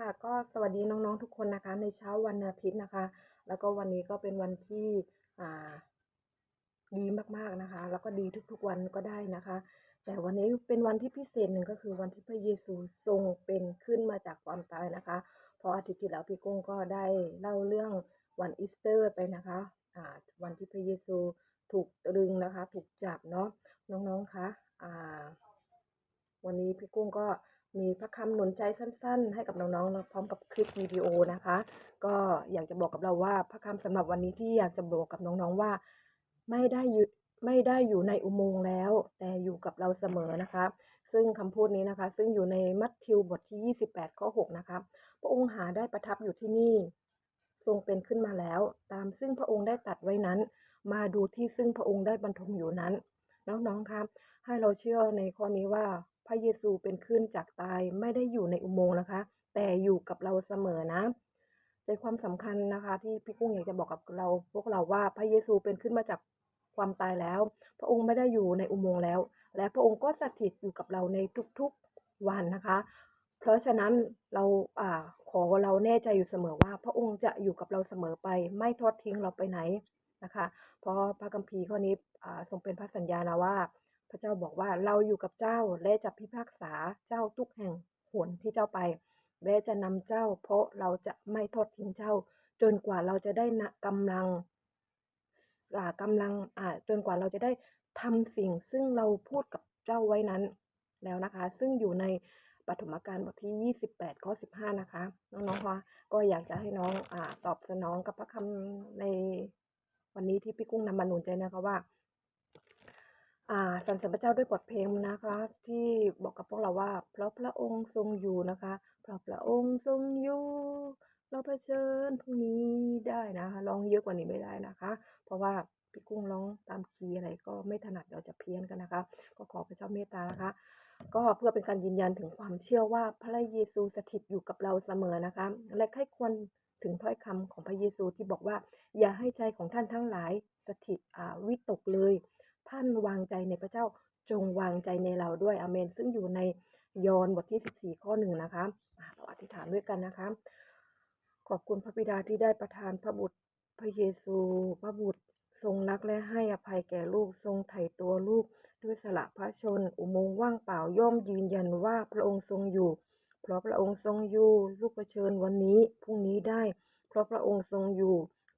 ค่ะก็สวัสดีน้องๆทุกคนนะคะ ในเช้าวันอาทิตย์นะคะ แล้วก็วันนี้ก็เป็นวันที่ดีมากๆนะคะ แล้วก็ดีทุกๆวันก็ได้นะคะ แต่วันนี้เป็นวันที่พิเศษหนึ่งก็คือวันที่พระเยซูทรงเป็นขึ้นมาจากความตายนะคะ เพราะอาทิตย์ที่แล้วพี่กุ้งก็ได้เล่าเรื่องวันอีสเตอร์ไปนะคะวันที่พระเยซูถูกตรึงนะคะ ถูกจับเนาะน้องๆคะอ่าวันนี้พี่กุ้งก็ มีพระคำหนุนใจสั้นๆ ให้กับน้องๆพร้อมกับคลิปวิดีโอนะคะ ก็อยากจะบอกกับเราว่าพระคำสำหรับวันนี้ที่อยากจะบอกกับน้องๆว่า ไม่ได้อยู่ไม่ได้อยู่ในอุโมงค์แล้ว แต่อยู่กับเราเสมอนะคะ ซึ่งคำพูดนี้นะคะ ซึ่งอยู่ในมัทธิวบทที่ 28 ข้อ 6 นะคะพระองค์หาได้ประทับอยู่ที่นี่ ทรงเป็นขึ้นมาแล้ว ตามซึ่งพระองค์ได้ตัดไว้นั้น มาดูที่ซึ่งพระองค์ได้บรรทมอยู่นั้น น้องๆครับให้เราเชื่อในข้อนี้ว่า พระเยซูเป็นขึ้นจากตายไม่ได้อยู่ในอุโมงค์นะคะ แต่อยู่กับเราเสมอนะใจความสำคัญนะคะ ที่พี่กุ้งอยากจะบอกกับเรา พวกเราว่าพระเยซูเป็นขึ้นมาจากความตายแล้ว พระองค์ไม่ได้อยู่ในอุโมงค์แล้ว และพระองค์ก็สถิตอยู่กับเราในทุกๆวันนะคะ เพราะฉะนั้นเราอ่าขอเราแน่ใจอยู่เสมอว่า พระองค์จะอยู่กับเราเสมอไป ไม่ทอดทิ้งเราไปไหนนะคะ เพราะพระคัมภีร์ข้อนี้อ่าทรงเป็นพระสัญญานะว่า ระเจ้าบอกว่าเราอยู่กับเจ้าและจะพิพากษาเจ้าทุกแห่งหนที่เจ้าไป และจะนำเจ้า เพราะเราจะไม่ทอดทิ้งเจ้า จนกว่าเราจะได้นะกำลังอ่ากำลังอ่าจนกว่าเราจะได้ทำสิ่งซึ่งเราพูดกับเจ้าไว้นั้นแล้วนะคะ ซึ่งอยู่ในปฐมกาลบทที่ 28ข้อ15 นะคะ น้องๆคะก็อยากจะให้น้องอ่าตอบสนองกับพระคำในวันนี้ที่พี่กุ้งนำมาหนุนใจนะคะว่า อ่าสรรเสริญพระเจ้าด้วยบทเพลงนะคะ ที่บอกกับพวกเราว่า เพราะพระองค์ทรงอยู่นะคะ เพราะพระองค์ทรงอยู่ เราเผชิญพรุ่งนี้ได้นะคะร้องเยอะกว่านี้ไม่ได้นะคะ เพราะว่าพี่กุ้งร้องตามคีย์อะไรก็ไม่ถนัดเดี๋ยวจะเพี้ยนกันนะคะ ก็ขอพระเจ้าเมตตานะคะ ก็เพื่อเป็นการยืนยันถึงความเชื่อว่าพระเยซูสถิตอยู่กับเราเสมอนะคะ และให้ควรถึงถ้อยคำของพระเยซูที่บอกว่า อย่าให้ใจของท่านทั้งหลายสถิตอ่าวิตกเลย ท่านวางใจในพระเจ้าจงวางใจในเราด้วยอเมน ซึ่งอยู่ในยอห์นบทที่ 14 ข้อหนึ่งนะคะเราอธิษฐานด้วยกันนะคะ ขอบคุณพระบิดาที่ได้ประทานพระบุตรพระเยซู พระบุตรทรงรักและให้อภัยแก่ลูกทรงไถ่ตัวลูก ด้วยสละพระชน อุโมงค์ว่างเปล่าย่อมยืนยันว่าพระองค์ทรงอยู่ เพราะพระองค์ทรงอยู่ลูกเผชิญวันนี้พรุ่งนี้ได้ เพราะพระองค์ทรงอยู่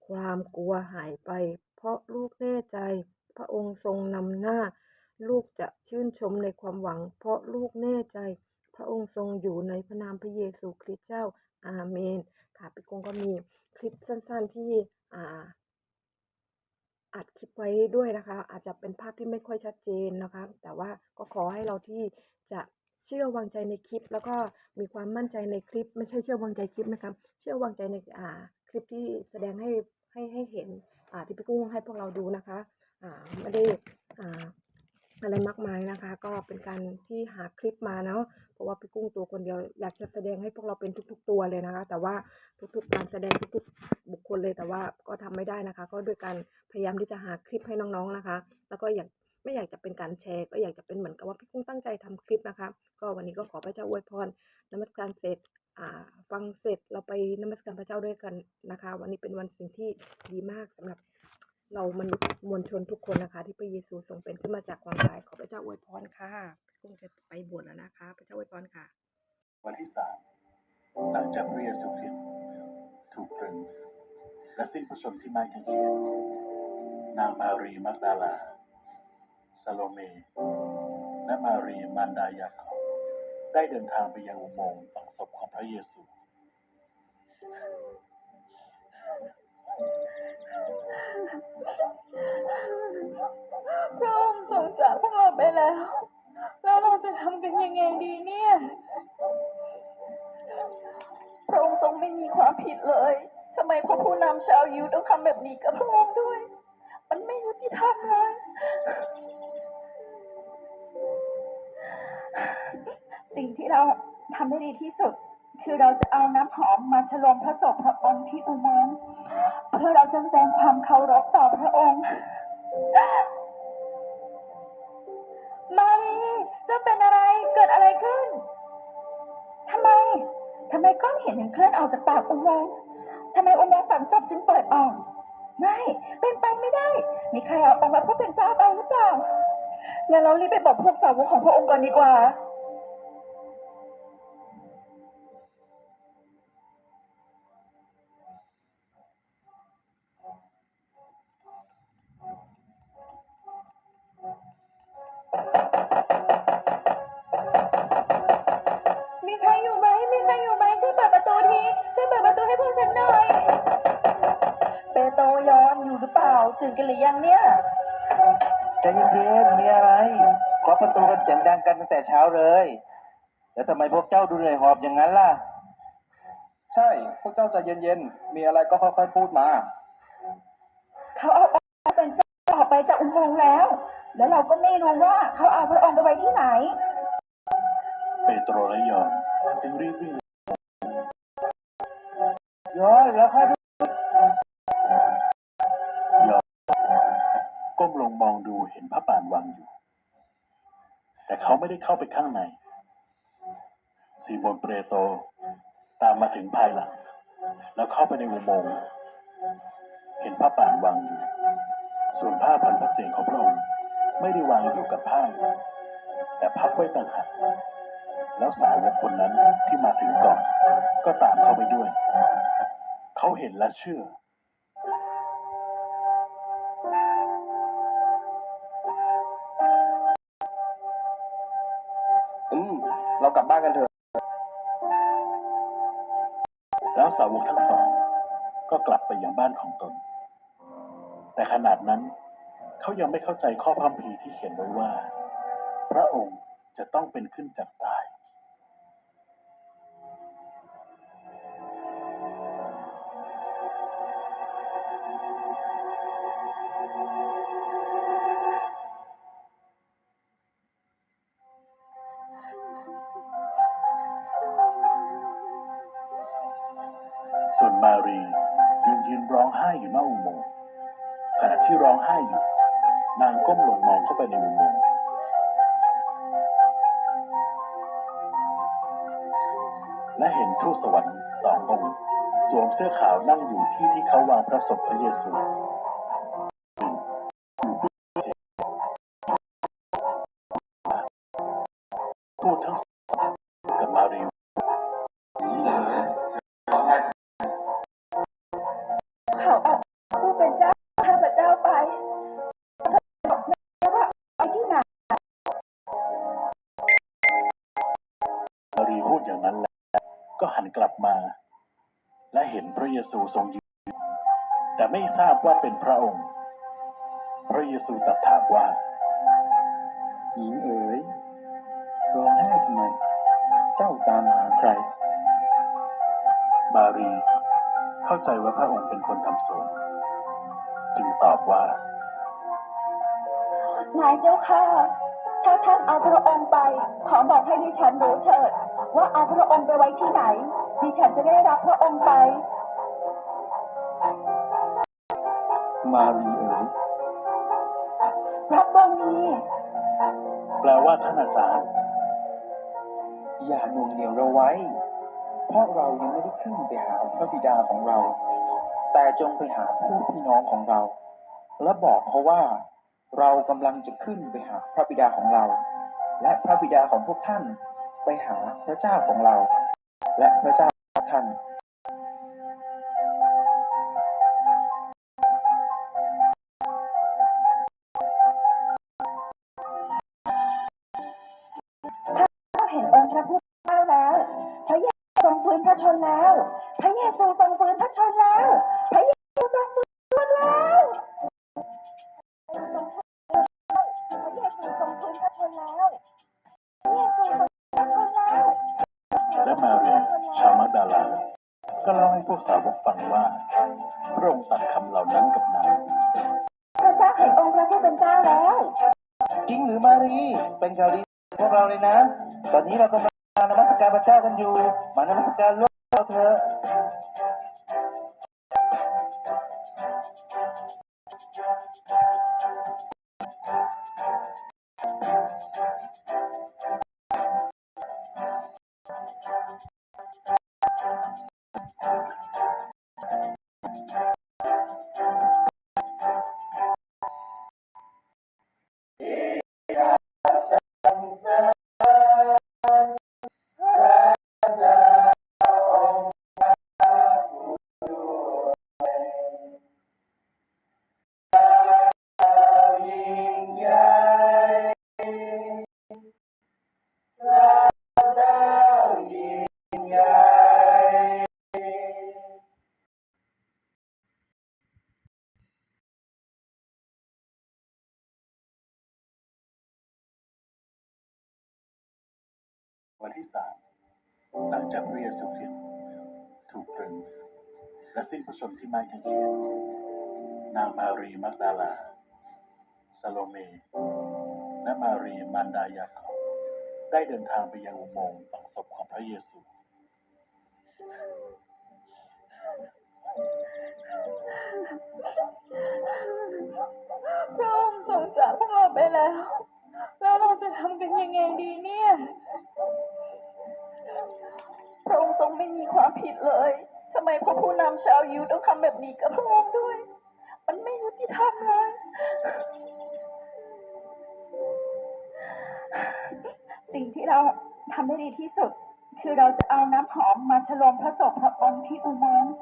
ความกลัวหายไป เพราะลูกแน่ใจ พระองค์ทรงนำหน้า ลูกจะชื่นชมในความหวัง เพราะลูกแน่ใจ พระองค์ทรงอยู่ในพระนามพระเยซูคริสต์เจ้า อาเมน ค่ะพี่กงก็มีคลิปสั้นๆที่อ่าอัดคลิปไว้ด้วยนะคะ อาจจะเป็นภาพที่ไม่ค่อยชัดเจนนะคะ แต่ว่าก็ขอให้เราที่จะเชื่อวางใจในคลิป แล้วก็มีความมั่นใจในคลิป ไม่ใช่เชื่อวางใจคลิปนะคะเชื่อวางใจในอ่าคลิปที่แสดงให้ให้ให้เห็นอ่าที่พี่กุ้งให้พวกเราดูนะคะ ไม่ได้ออะไรมากมายนะคะ ก็เป็นการที่หาคลิปมาเนาะเพราะว่าพี่กุ้งตัวคนเดียวอยากจะแสดงให้พวกเราเป็นทุก ๆ ตัวเลยนะคะ แต่ว่าทุกๆการแสดงทุกๆบุคคลเลยแต่ว่าก็ทำไม่ได้นะคะ ก็ด้วยการพยายามที่จะหาคลิปให้น้องๆนะคะ แล้วก็อยากไม่อยากจะเป็นการแชร์ ก็อยากจะเป็นเหมือนกับว่าพี่กุ้งตั้งใจทำคลิปนะคะ ก็วันนี้ก็ขอพระเจ้าอวยพรนมัสการเสร็จฟังเสร็จเราไปนมัสการพระเจ้าด้วยกันนะคะ วันนี้เป็นวันสิ่งที่ดีมากสำหรับ เรามนุษย์มวลชนทุกคนนะคะ ที่พระเยซูทรงเป็นขึ้นมาจากความตายขอพระเจ้าอวยพรค่ะพี่กุ้งจะไปบวชแล้วนะคะ พระเจ้าอวยพรค่ะ วันที่สามหลังจากพระเยซูคริสต์ถูกตรึงและสิ้นพระชนที่ไม้กางเขนนางมารีมักดาลาซาโลเม และมารีมารดายาคบได้เดินทางไปยังอุโมงค์ฝังศพของพระเยซู พระองค์ทรงจากพวกเราไปแล้ว แล้วเราจะทำกันยังไงดีเนี่ย พระองค์ทรงไม่มีความผิดเลยทำไมพระผู้นำชาวยิวต้องทำแบบนี้กับพระองค์ด้วย มันไม่ยุติธรรมเลยสิ่งที่เราทำได้ดีที่สุด คือเราจะเอาน้ำหอมมาฉลองพระศพพระองค์ที่อุโมงค์เพื่อเราจะแสดงความเคารพต่อพระองค์มารีเจะเป็นอะไรเกิดอะไรขึ้นทำไมทำไมก้อนเหินถึงเคลื่อนออกจากปากอุโมงค์ทำไมอุโมงค์ฝังศพจึงเปิดออก ไม่เป็นไปไม่ได้ มีใครเอาองค์พระผู้เป็นเจ้าไปหรือเปล่างั้นเรารีบไปบอกพวกสาวกของพระองค์ก่อนดีกว่า ใครอยู่ไหมช่วยเปิดประตูทีช่วยเปิดประตูให้พวกฉันหน่อยเปโตรยอนอยู่หรือเปล่าตื่นกันหรือยังเนี่ยใจเย็นๆมีอะไรเคาะประตูกันเสียงดังกันตั้งแต่เช้าเลย แล้วทำไมพวกเจ้าดูเหนื่อยหอบอย่างนั้นล่ะ ใช่ พวกเจ้าใจเย็นๆ มีอะไรก็ค่อยๆพูดมา เขาเอาองค์พระเป็นเจ้าออกไปจากอุโมงค์แล้ว แล้วเราก็ไม่รู้ว่าเขาเอาพระองค์ไปไว้ที่ไหน เปโตรและยอห์น จึงรีบวิ่งย้อนแล้วค่อยก้มลงมองดูเห็นพระป่านวางอยู่ แต่เขาไม่ได้เข้าไปข้างในซีโมนเปรโต ตามมาถึงภายหลัง แล้วเข้าไปในอุโมงค์เห็นพระป่านวางอยู่ ส่วนผ้าพันพระเศียรของพระองค์ไม่ได้วางอยู่กับผ้า แต่พับไว้ต่างหาก แล้วสาวกคนนั้นที่มาถึงก่อน ก็ตามเขาไปด้วย เขาเห็นและเชื่อ อืม เรากลับบ้านกันเถอะ แล้วสาวกทั้งสอง ก็กลับไปยังบ้านของตน แต่ขนาดนั้น เขายังไม่เข้าใจข้อพระคัมภีร์ที่เขียนไว้ว่า พระองค์จะต้องเป็นขึ้นจากตาย ทูตสวรรค์สององค์ สวมเสื้อขาวนั่งอยู่ที่ที่เขาวางพระศพพระเยซู ซูทรงยืนแต่ไม่ทราบว่าเป็นพระองค์ พระเยซูตรัสถามว่า หญิงเอ๋ยร้องไห้ทำไม เจ้าตามหาใคร มารีเข้าใจว่าพระองค์เป็นคนทำสวนจึงตอบว่า นายเจ้าค่ะ ถ้าท่านเอาพระองค์ไป ขอบอกให้ดิฉันรู้เถิด ว่าเอาพระองค์ไปไว้ที่ไหน ดิฉันจะได้รับพระองค์ไป มารีเอ๋ยรับบงนีแปลว่าท่านอาจารย์ อย่าหน่วงเหนียวเราไว้ เพราะเรายังไม่ได้ขึ้นไปหาพระบิดาของเรา แต่จงไปหาพวกพี่น้องของเรา และบอกเขาว่า เรากำลังจะขึ้นไปหาพระบิดาของเรา และพระบิดาของพวกท่าน ไปหาพระเจ้าของเรา และพระเจ้าของท่านารี เป็นข่าวดีพวกเราเลยนะ ตอนนี้เรากำลังมานมัสการพระเจ้ากันอยู่ มานมัสการโลกเราเถอะ หลังจากพระเยซูคริสต์ถูกตรึง และสิ้นพระชนม์ที่ไม้กางเขนนางมารีมักดาลาซาโลเม และมารีมารดายาคบได้เดินทางไปยังอุโมงค์ฝังศพของพระเยซู ยิวต้องทำแบบนี้กับพระองค์ด้วย มันไม่ยุติธรรมเลยสิ่งที่เราทำได้ดีที่สุด คือเราจะเอาน้ำหอมมาฉลองพระศพพระองค์ที่อุโมงค์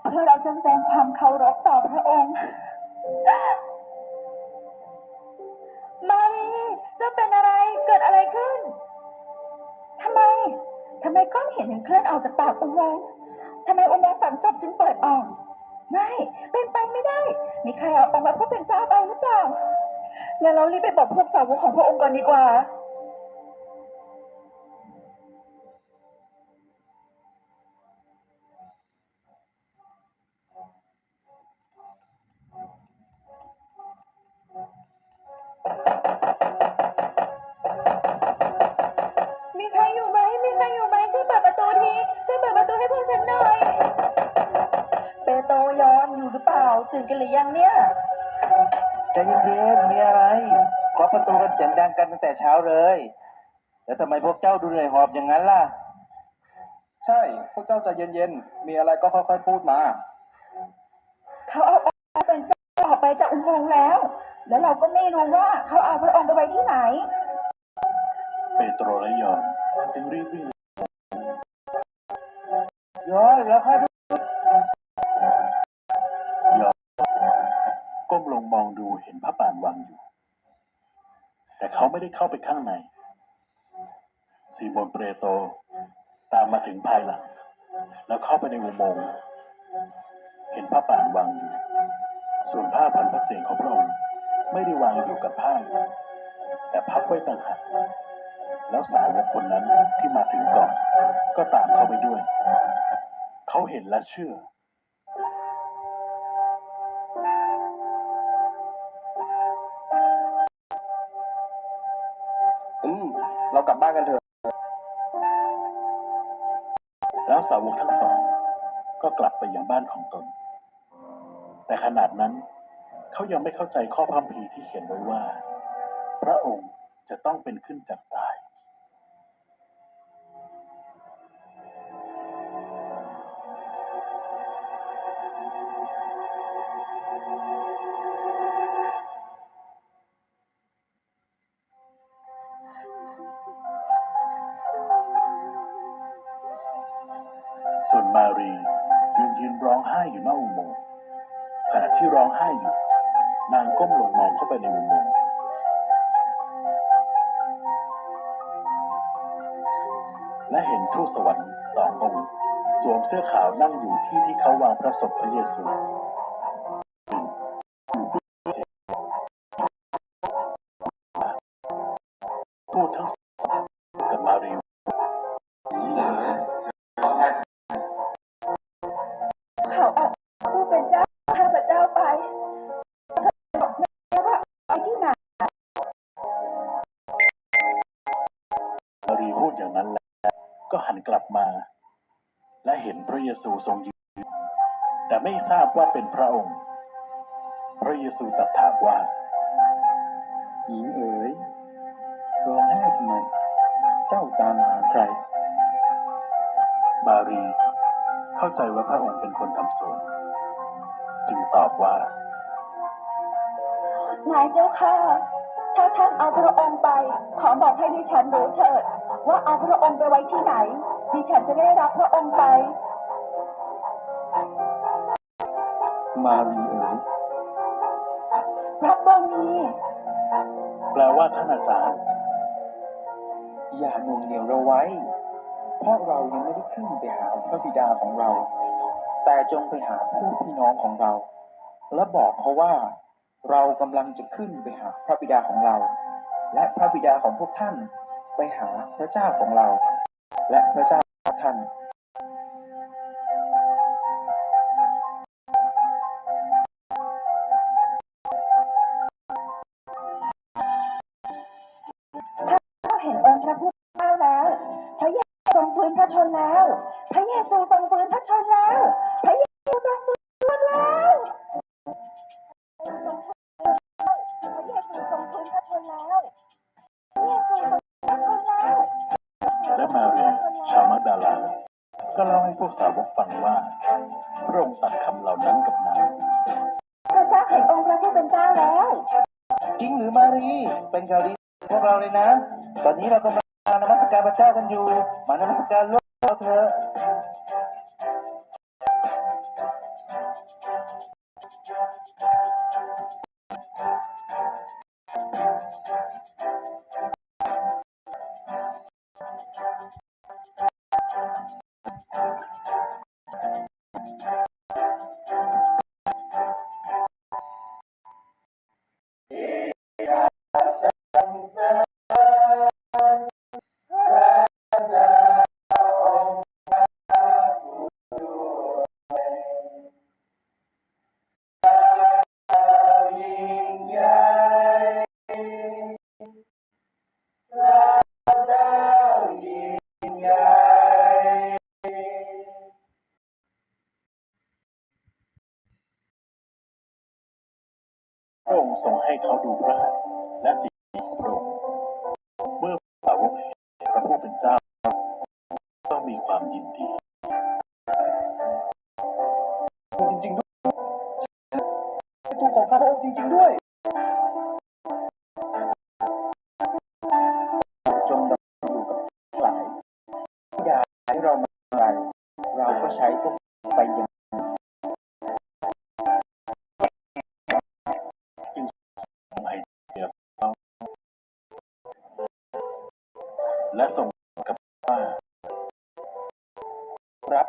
เพื่อเราจะแสดงความเคารพต่อพระองค์มารีจะเป็นอะไรเกิดอะไรขึ้นทำไมทำไมก้อนเห็นถึงเคลื่อนออกจากปากอุโมงค์ ทำไมอุโมงค์ฝังศพจึงเปิดออก ไม่ เป็นไปไม่ได้ มีใครเอาองค์พระผู้เป็นเจ้าไปหรือเปล่างั้นเรารีบไปบอกพวกสาวกของพระองค์ก่อนดีกว่า มีใครอยู่ไหม มีใครอยู่ไหมช่วยเปิดประตูที ช่วยเปิดประตูให้พวกฉันหน่อย เปโตรยอนอยู่หรือเปล่า ตื่นกันหรือยังเนี่ยใจเย็นๆมีอะไรเคาะประตูกันเสียงดังกันตั้งแต่เช้าเลย แล้วทำไมพวกเจ้าดูเหนื่อยหอบอย่างนั้นล่ะ ใช่ พวกเจ้าใจเย็นๆ มีอะไรก็ค่อยๆพูดมา เขาเอาองค์เป็นเจ้าออกไปจากอุโมงค์แล้ว แล้วเราก็ไม่รู้ว่าเขาเอาพระองค์ไปไว้ที่ไหนเปโตรและยอห์นจึงรีบวิ่งย้อนแล้วค่อยยอห์นก้มลงมองดูเห็นพระป่านวางอยู่ แต่เขาไม่ได้เข้าไปข้างในซีโมนเปโตรตามมาถึงภายหลัง แล้วเข้าไปในอุโมงค์เห็นพระป่านวางอยู่ ส่วนผ้าพันพระเศียรของพระองค์ไม่ได้วางอยู่กับผ้า แต่พับไว้ต่างหาก แล้วสาวกคนนั้นที่มาถึงก่อน ก็ตามเข้าไปด้วย เขาเห็นและเชื่อ อืม เรากลับบ้านกันเถอะ แล้วสาวกทั้งสอง ก็กลับไปยังบ้านของตน แต่ขนาดนั้น เขายังไม่เข้าใจข้อพระคัมภีร์ที่เขียนไว้ว่า พระองค์จะต้องเป็นขึ้นจากตา ร้องไห้อยู่ นางก้มลงมองเข้าไปในอุโมองและเห็นทูตสวรรค์สององค์สวมเสื้อขาวนั่งอยู่ที่ที่เขาวางพระศพพระเยซูทูตทั้งสองกับมารี ทรงยืนแต่ไม่ทราบว่าเป็นพระองค์ พระเยซูตรัสถามว่า หญิงเอ๋ยร้องไห้ทำไม เจ้าตามหาใคร มารีเข้าใจว่าพระองค์เป็นคนทำสวน จึงตอบว่า นายเจ้าค่ะ ถ้าท่านเอาพระองค์ไป ขอบอกให้ดิฉันรู้เถิด ว่าเอาพระองค์ไปไว้ที่ไหน ดิฉันจะได้รับพระองค์ไป มารีเอ๋ยรับบองนี้แปลว่าท่านอาจารย์ อย่าหน่วงเหนียวเราไว้ เพราะเรายังไม่ได้ขึ้นไปหาพระบิดาของเรา แต่จงไปหาผู้พี่น้องของเรา และบอกเขาว่า เรากำลังจะขึ้นไปหาพระบิดาของเรา และพระบิดาของพวกท่าน ไปหาพระเจ้าของเรา และพระเจ้าท่านเราเห็น พระผู้เป็นเจ้าแล้ว พระเยซูทรงฟื้นพระชนแล้ว พระเยซูทรงฟื้นพระชนแล้ว พระเยซูทรงฟื้นแล้วทรงฟื้นพระเยซูทรงฟื้นพระชนแล้วพระเยซูทรงฟื้นพระชนแล้ว และมารีชาวมักดาลาก็เล่าให้พวกสาวกฟังว่า พระองค์ตัดคำเหล่านั้นกับนางพระเจ้าเห็นองค์พระผู้เป็นเจ้าแล้ว จริงหรือมารี เป็นข่าว นี้เรากำลังนมัสการพระเจ้ากันอยู่มานมัสการโลก ทรงให้เขาดูพระหัตถ์และสีของพระองค์เมื่อสาวกเห็นพระผู้เป็นเจ้า ก็มีความยินดีจริงๆด้วยทูของพระองค์จริง ๆ ด้วย และส่งกับว่ารับ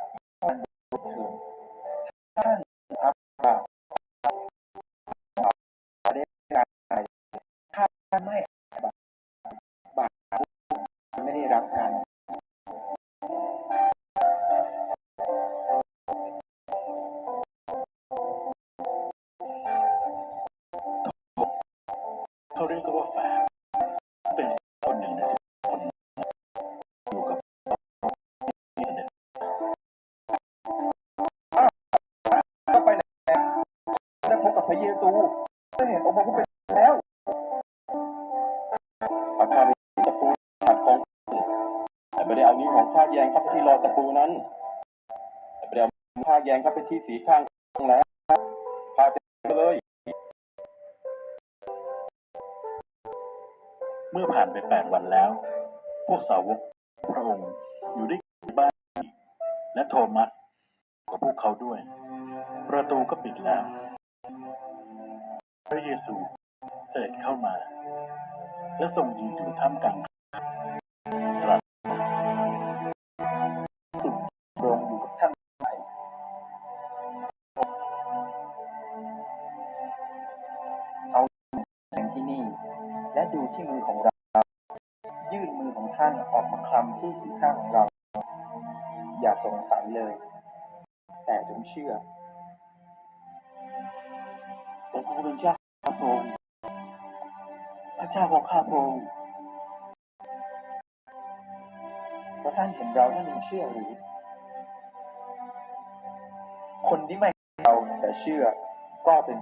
พระข้าตะปูขัดของแต่ไม่ได้เอานิ้วของข้าแยงเข้าไปที่รอยตะปูนั้นแต่ไม่ได้เอาข้าแยงเข้าไปที่สีข้างแล้วพาจะเลย เมื่อผ่านไปแปดวันแล้ว พวกสาวกพระองค์อยู่ด้วยกันบ้านและโทมัสกับพวกเขาด้วย ประตูก็ปิดแล้ว พระเยซูเสด็จเข้ามา และทรงยืนอยู่ท่ามกลางตรัสสุดโรงอยู่กับท่านไปเอาแห่งที่นี่ และดูที่มือของเรา ยื่นมือของท่านออกมาคลำที่สีข้างของเรา อย่าสงสัยเลย แต่จงเชื่อองค์พระผู้เป็นเจ้า เจ้าของข้าพระองค์พราะท่านเห็นเราท่านยังเชื่อหรือ คนที่ไม่เห็นเราแต่เชื่อก็เป็น